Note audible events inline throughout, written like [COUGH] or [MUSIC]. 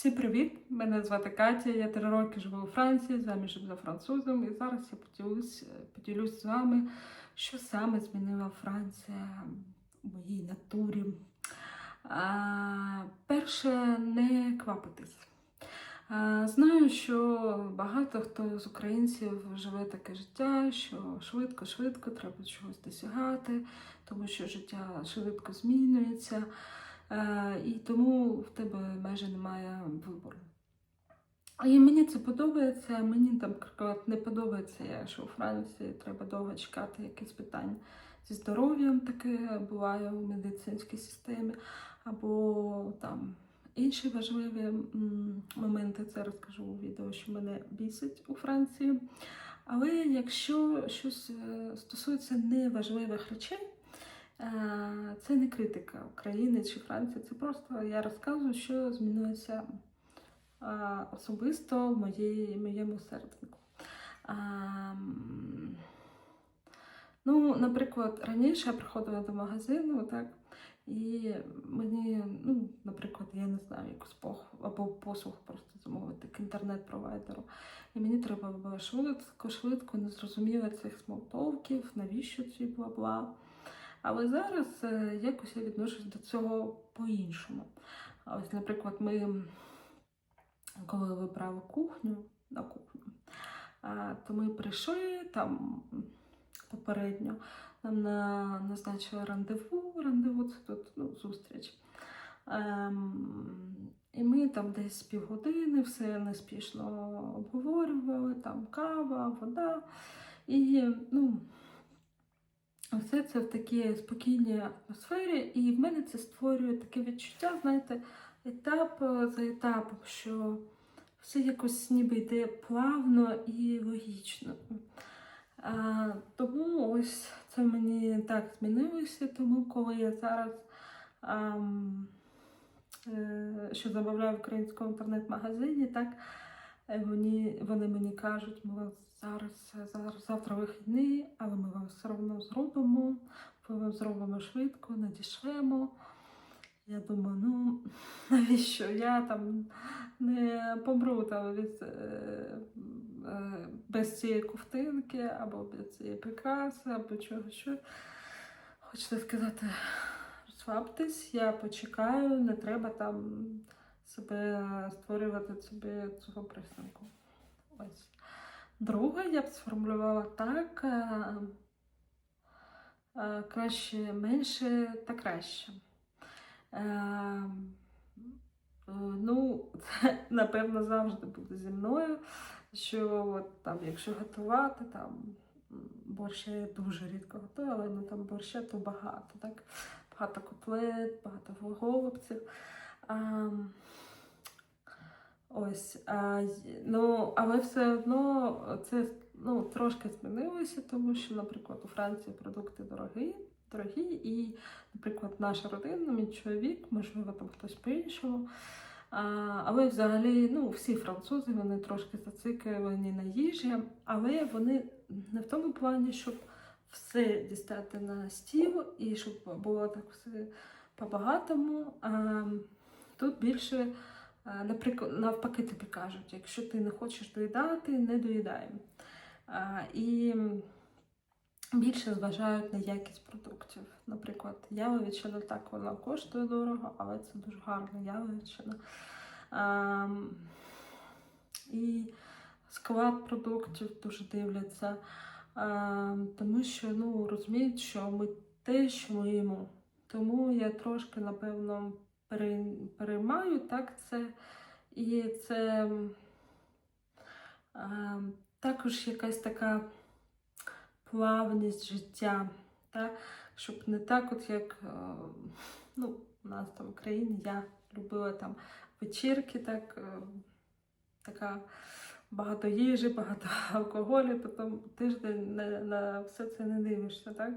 Всім привіт! Мене звати Катя. Я три роки живу у Франції, заміжем за французом. І зараз я поділюсь, поділюсь з вами, що саме змінила Франція у моїй натурі. А, перше, не квапитись. А, знаю, що багато хто з українців живе таке життя, що швидко-швидко треба чогось досягати, тому що життя швидко змінюється. Е, і тому в тебе майже немає вибору. І мені це подобається. Мені там не подобається, що у Франції треба довго чекати якісь питання зі здоров'ям, таке буває у медицинській системі, або там інші важливі моменти. Це розкажу у відео, що мене бісить у Франції. Але якщо щось е, стосується неважливих речей, це не критика України чи Франції, це просто я розказую, що змінилося е, особисто в моєму серденьку. А, м, Ну, наприклад, раніше я приходила до магазину, так, і мені, ну, наприклад, я не знаю, якусь пох або послуг просто замовити к інтернет-провайдеру. І мені треба було швидко, швидко, не зрозуміло цих смолтовків, навіщо ці бла-бла. Але зараз е, якось я відношусь до цього по-іншому. Ось, наприклад, ми, коли вибрали кухню на кухню, то ми прийшли там попередньо, нам назначили рандеву, рандеву це тут ну, зустріч. Ем, і ми там десь півгодини все неспішно обговорювали, там кава, вода. І ну, все це в такій спокійній атмосфері, і в мене це створює таке відчуття, знаєте, етап за етапом, що все якось ніби йде плавно і логічно. А, Тому ось це мені так змінилося, тому коли я зараз а, е, що замовляю в українському інтернет-магазині, так е, вони, вони мені кажуть, ми зараз, зараз завтра вихідний, але ми вам все одно зробимо, ми вам зробимо швидко, надішлемо. Я думаю, ну [LAUGHS] навіщо я там не помру там від, е, е, без цієї ковтинки, або без цієї прикраси, або чого що. Хочете сказати, розслабтесь, я почекаю, не треба там себе створювати собі цього присанку. Ось. Друге, я б сформулювала так: е, е, краще менше та краще. Е, Ну, [LAUGHS] це напевно завжди буде зі мною. Що от, там, якщо готувати, там борщ дуже рідко готую, але ну, там борща то багато. так? Багато котлет, багато голубців. Ось, а, ну, але все одно це ну, трошки змінилося, тому що, наприклад, у Франції продукти дорогі, дорогі, і, наприклад, наша родина, мій чоловік, можливо, там хтось по-іншому. Але взагалі ну, всі французи вони трошки зациклені на їжі, але вони не в тому плані, щоб все дістати на стіл і щоб було так все по-багатому. Тут більше, наприклад, навпаки, тобі кажуть, якщо ти не хочеш доїдати, не доїдаємо. А, і більше зважають на якість продуктів. Наприклад, яловичина так вона коштує дорого, але це дуже гарна яловичина. І склад продуктів дуже дивляться, тому що ну, розуміють, що ми те, що ми їмо. Тому я трошки, напевно, переймаю так це. І це також якась така плавність життя, так? щоб не так, от як ну, у нас там в Україні я любила там вечірки, так, така багато їжі, [LAUGHS] багато алкоголю, потім тиждень на, на все це не дивишся. так?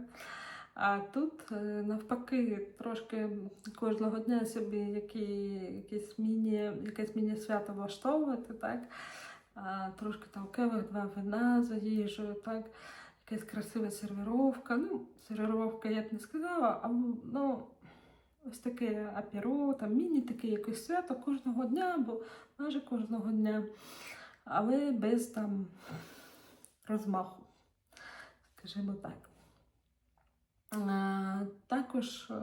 А тут навпаки трошки кожного дня собі які, якісь міні, якесь міні-свято влаштовувати, так? А, трошки там два вина за їжею, так? якась красива сервіровка. Ну, сервіровка я б не сказала, а ну, ось таке апіро, там міні таке якесь свято кожного дня, або майже кожного дня, але без там розмаху, скажімо так. Е, Також е,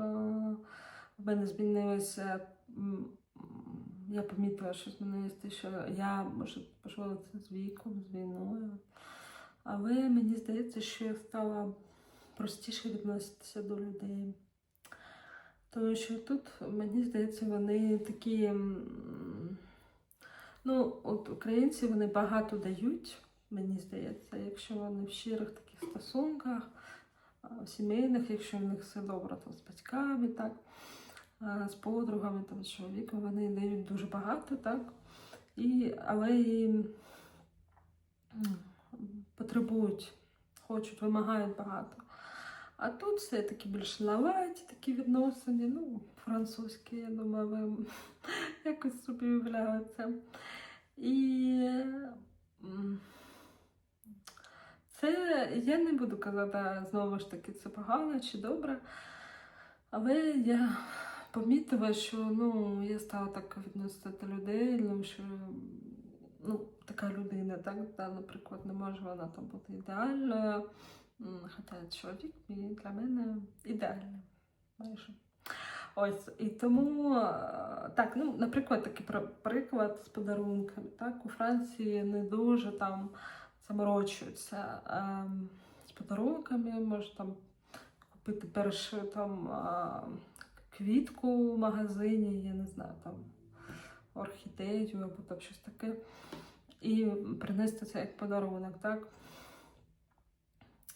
в мене змінилося. Я помітила, що змінилося те, що я може це з віком, з війною. Але мені здається, що я стала простіше відноситися до людей. Тому що тут, мені здається, вони такі. Ну, от українці вони багато дають, мені здається, якщо вони в щирих таких стосунках, сімейних, якщо в них все добре там, з батьками, так, з подругами, там, з чоловіком, вони дають дуже багато, так, і, але і потребують, хочуть, вимагають багато. А тут все таки більш наладі такі відносини, ну, французькі, я думаю, ви [LAUGHS] якось собі уявляєте. І це я не буду казати знову ж таки, це погано чи добре. Але я помітила, що ну, я стала так відноситися до людей, ну, що ну, така людина, так, да, наприклад, не може вона там бути ідеальною. Хоча чоловік мій для мене ідеальний. Майже. Ось, і тому, е, так, ну, наприклад, такий приклад з подарунками. Так, у Франції не дуже там заморочуються ем, з подарунками, може там купити першу там а, квітку в магазині, я не знаю, там орхідею або там щось таке. І принести це як подарунок, так?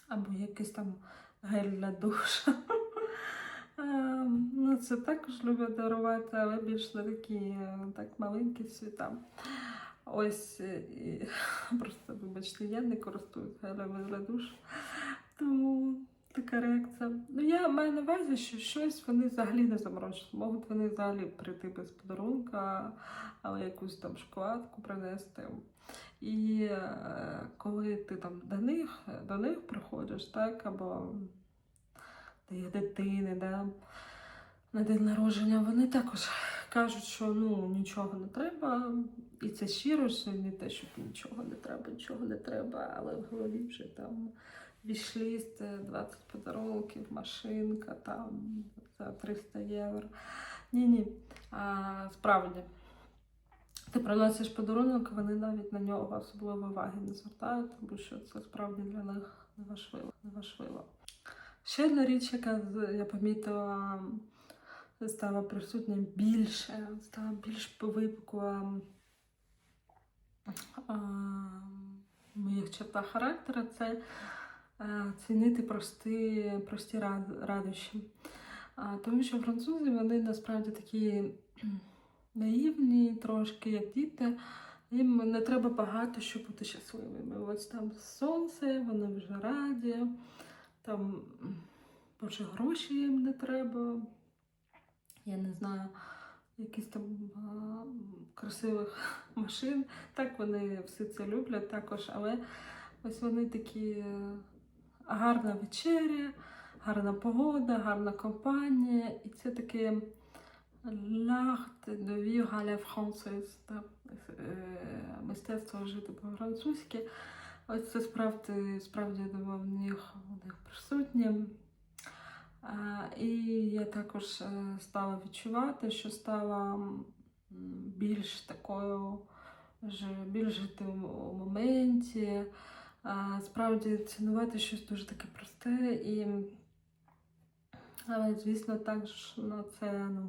Або якийсь там гель для душа. [LAUGHS] Ем, Ну, це також люблю дарувати, але більш на такі е, так, маленькі світа. Ось, е, [LAUGHS] просто, вибачте, я не користуюсь гелями для душу. Тому така реакція. Ну, я маю на увазі, що щось вони взагалі не заморочують. Можуть вони взагалі прийти без подарунка, але якусь там шоколадку принести. І е, коли ти там до них, до них приходиш, так, або до дитини, да, на день народження, вони також кажуть, що ну нічого не треба, і це щиро, що не те, що нічого не треба, нічого не треба, але в голові вже там вішліст, 20 подарунків, машинка там за 300 євро. Ні-ні, а, справді. Ти приносиш подарунок, вони навіть на нього особливо уваги не звертають, тому що це справді для них неважливо. неважливо. Ще одна річ, яка я помітила, стала присутня більше, стала більш випукла в моїх чертах характера, це цінити прості, прості радощі. Тому що французи вони насправді такі наївні, трошки як діти. Їм не треба багато, щоб бути щасливими. Ось там сонце, вони вже раді, там боже, гроші їм не треба. Я не знаю, якісь там красивих [LAUGHS] машин. Так вони все це люблять також, але ось вони такі е, гарна вечеря, гарна погода, гарна компанія. І це таке l'art de vivre à la française, та, е, мистецтво жити по-французьки. Ось це справді, справді я в них, в них присутнє. І я також е, стала відчувати, що стала більш такою, більш жити у моменті, справді цінувати щось дуже таке просте. І, але, звісно, також на це ну,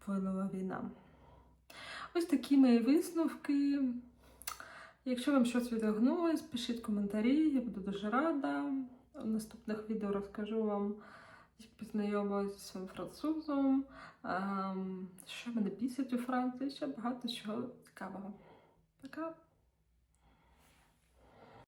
вплинула війна. Ось такі мої висновки. Якщо вам щось відгукнулось, пишіть коментарі, я буду дуже рада. У наступних відео розкажу вам, познайомилася з своїм французом, ем, що мене бісить у Франції, ще багато чого цікавого. Пока!